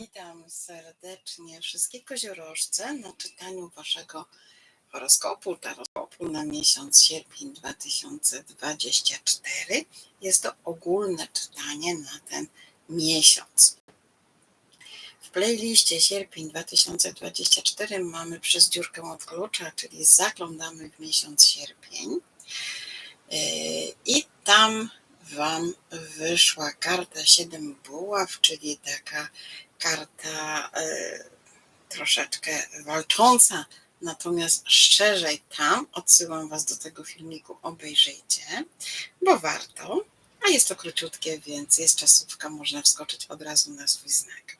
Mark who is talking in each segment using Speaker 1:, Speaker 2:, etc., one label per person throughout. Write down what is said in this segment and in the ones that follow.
Speaker 1: Witam serdecznie wszystkie koziorożce na czytaniu Waszego horoskopu, taroskopu na miesiąc sierpień 2024. Jest to ogólne czytanie na ten miesiąc. W playliście sierpień 2024 mamy przez dziurkę od klucza, czyli zaglądamy w miesiąc sierpień. Yy, I tam Wam wyszła karta 7 buław, czyli taka karta y, troszeczkę walcząca, natomiast szerzej tam odsyłam Was do tego filmiku, obejrzyjcie, bo warto, a jest to króciutkie, więc jest czasówka, można wskoczyć od razu na swój znak.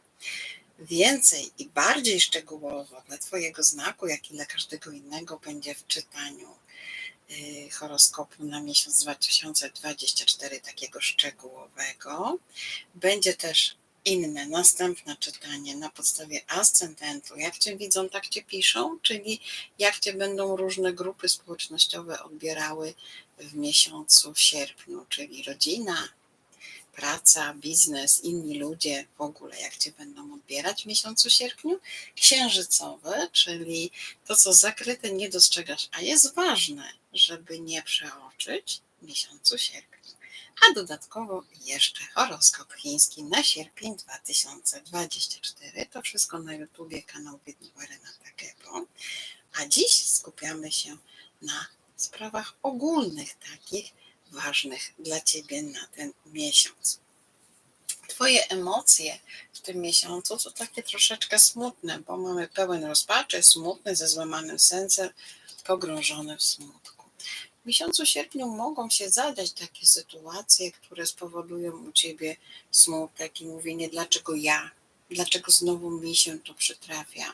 Speaker 1: Więcej i bardziej szczegółowo dla Twojego znaku, jak i dla każdego innego będzie w czytaniu y, horoskopu na miesiąc 2024, takiego szczegółowego. Będzie też inne, następne czytanie na podstawie ascendentu, jak Cię widzą, tak Cię piszą, czyli jak Cię będą różne grupy społecznościowe odbierały w miesiącu sierpniu, czyli rodzina, praca, biznes, inni ludzie, w ogóle jak Cię będą odbierać w miesiącu sierpniu, księżycowe, czyli to, co zakryte nie dostrzegasz, a jest ważne, żeby nie przeoczyć w miesiącu sierpniu a dodatkowo jeszcze horoskop chiński na sierpień 2024. To wszystko na YouTubie kanał Wiedniła Renata Gebo. A dziś skupiamy się na sprawach ogólnych, takich ważnych dla Ciebie na ten miesiąc. Twoje emocje w tym miesiącu to takie troszeczkę smutne, bo mamy pełen rozpaczy, smutny, ze złamanym sercem, pogrążony w smutku miesiącu sierpniu mogą się zadać takie sytuacje, które spowodują u ciebie smutek i mówienie, dlaczego ja, dlaczego znowu mi się to przytrafia.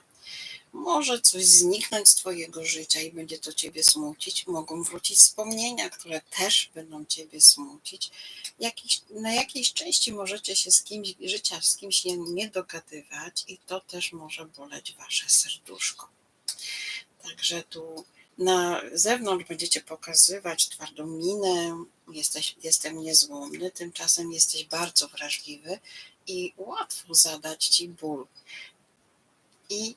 Speaker 1: Może coś zniknąć z Twojego życia i będzie to Ciebie smucić. Mogą wrócić wspomnienia, które też będą Ciebie smucić. Jakiś, na jakiejś części możecie się z kimś życia, z kimś nie, nie dogadywać i to też może boleć Wasze serduszko. Także tu na zewnątrz będziecie pokazywać twardą minę, jesteś, jestem niezłomny, tymczasem jesteś bardzo wrażliwy i łatwo zadać ci ból. I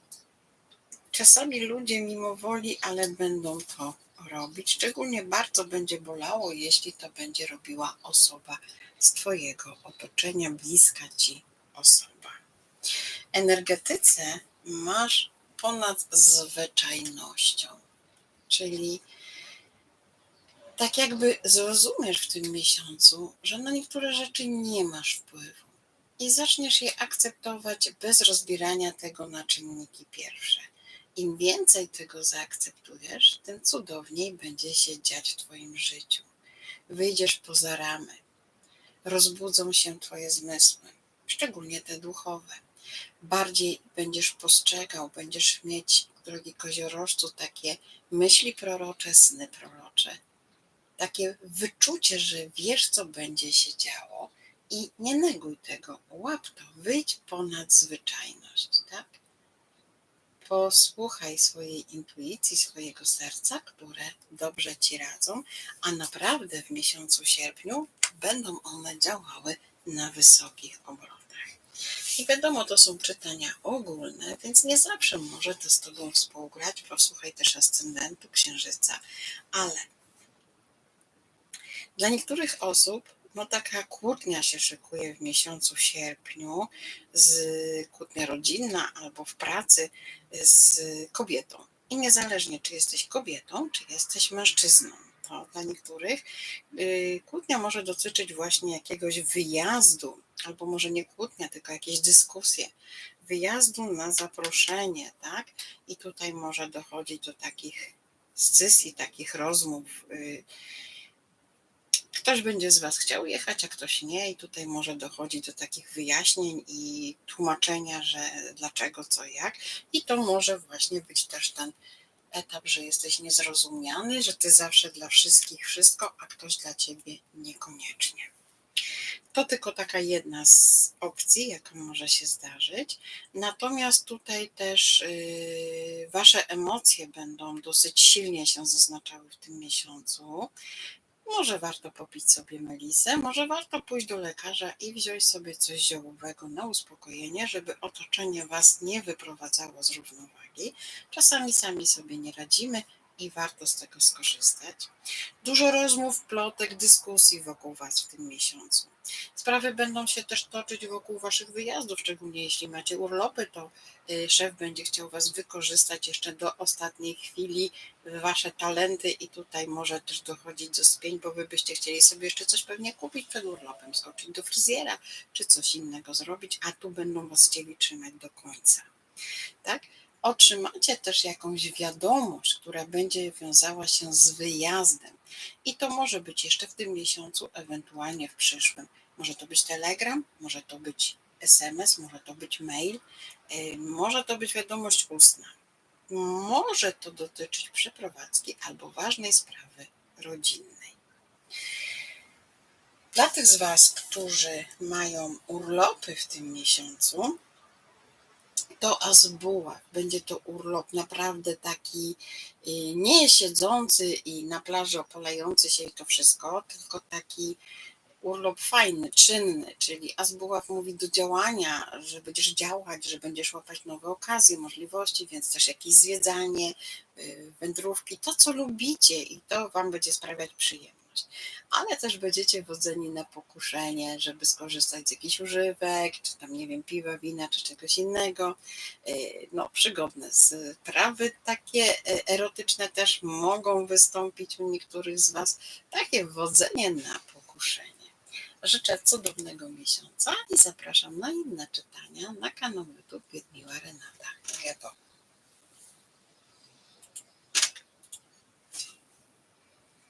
Speaker 1: czasami ludzie mimo woli, ale będą to robić. Szczególnie bardzo będzie bolało, jeśli to będzie robiła osoba z Twojego otoczenia, bliska Ci osoba. Energetyce masz ponad zwyczajnością Czyli tak jakby zrozumiesz w tym miesiącu, że na niektóre rzeczy nie masz wpływu i zaczniesz je akceptować bez rozbierania tego na czynniki pierwsze. Im więcej tego zaakceptujesz, tym cudowniej będzie się dziać w Twoim życiu. Wyjdziesz poza ramy, rozbudzą się Twoje zmysły, szczególnie te duchowe. Bardziej będziesz postrzegał, będziesz mieć drogi koziorożcu, takie myśli prorocze, sny prorocze. Takie wyczucie, że wiesz, co będzie się działo i nie neguj tego, łap to, wyjdź ponad zwyczajność, tak? Posłuchaj swojej intuicji, swojego serca, które dobrze ci radzą, a naprawdę w miesiącu sierpniu będą one działały na wysokich obrotach. I wiadomo, to są czytania ogólne, więc nie zawsze może to z Tobą współgrać. Posłuchaj też ascendentu księżyca, ale dla niektórych osób no taka kłótnia się szykuje w miesiącu sierpniu, z kłótnia rodzinna albo w pracy z kobietą. I niezależnie, czy jesteś kobietą, czy jesteś mężczyzną, to dla niektórych y, kłótnia może dotyczyć właśnie jakiegoś wyjazdu albo może nie kłótnia, tylko jakieś dyskusje, wyjazdu na zaproszenie, tak? I tutaj może dochodzić do takich scysji, takich rozmów. Y, ktoś będzie z Was chciał jechać, a ktoś nie, i tutaj może dochodzić do takich wyjaśnień i tłumaczenia, że dlaczego, co, jak. I to może właśnie być też ten etap, że jesteś niezrozumiany, że Ty zawsze dla wszystkich wszystko, a ktoś dla Ciebie niekoniecznie. To tylko taka jedna z opcji, jaka może się zdarzyć. Natomiast tutaj też yy, Wasze emocje będą dosyć silnie się zaznaczały w tym miesiącu. Może warto popić sobie melisę, może warto pójść do lekarza i wziąć sobie coś ziołowego na uspokojenie, żeby otoczenie Was nie wyprowadzało z równowagi. Czasami sami sobie nie radzimy i warto z tego skorzystać. Dużo rozmów, plotek, dyskusji wokół Was w tym miesiącu. Sprawy będą się też toczyć wokół Waszych wyjazdów, szczególnie jeśli macie urlopy, to y, szef będzie chciał Was wykorzystać jeszcze do ostatniej chwili, Wasze talenty i tutaj może też dochodzić do spięć, bo Wy byście chcieli sobie jeszcze coś pewnie kupić przed urlopem, skoczyć do fryzjera czy coś innego zrobić, a tu będą Was chcieli trzymać do końca. Tak? Otrzymacie też jakąś wiadomość, która będzie wiązała się z wyjazdem. I to może być jeszcze w tym miesiącu, ewentualnie w przyszłym. Może to być telegram, może to być SMS, może to być mail, y, może to być wiadomość ustna. Może to dotyczyć przeprowadzki albo ważnej sprawy rodzinnej. Dla tych z Was, którzy mają urlopy w tym miesiącu, to Azbuła. Będzie to urlop naprawdę taki y, nie siedzący i na plaży opalający się i to wszystko, tylko taki urlop fajny, czynny, czyli Azbuław mówi do działania, że będziesz działać, że będziesz łapać nowe okazje, możliwości, więc też jakieś zwiedzanie, y, wędrówki, to co lubicie i to Wam będzie sprawiać przyjemność ale też będziecie wodzeni na pokuszenie, żeby skorzystać z jakichś używek, czy tam, nie wiem, piwa, wina, czy czegoś innego. E, no, przygodne sprawy takie e, erotyczne też mogą wystąpić u niektórych z Was. Takie wodzenie na pokuszenie. Życzę cudownego miesiąca i zapraszam na inne czytania na kanał YouTube Wiedniła Renata Gebo.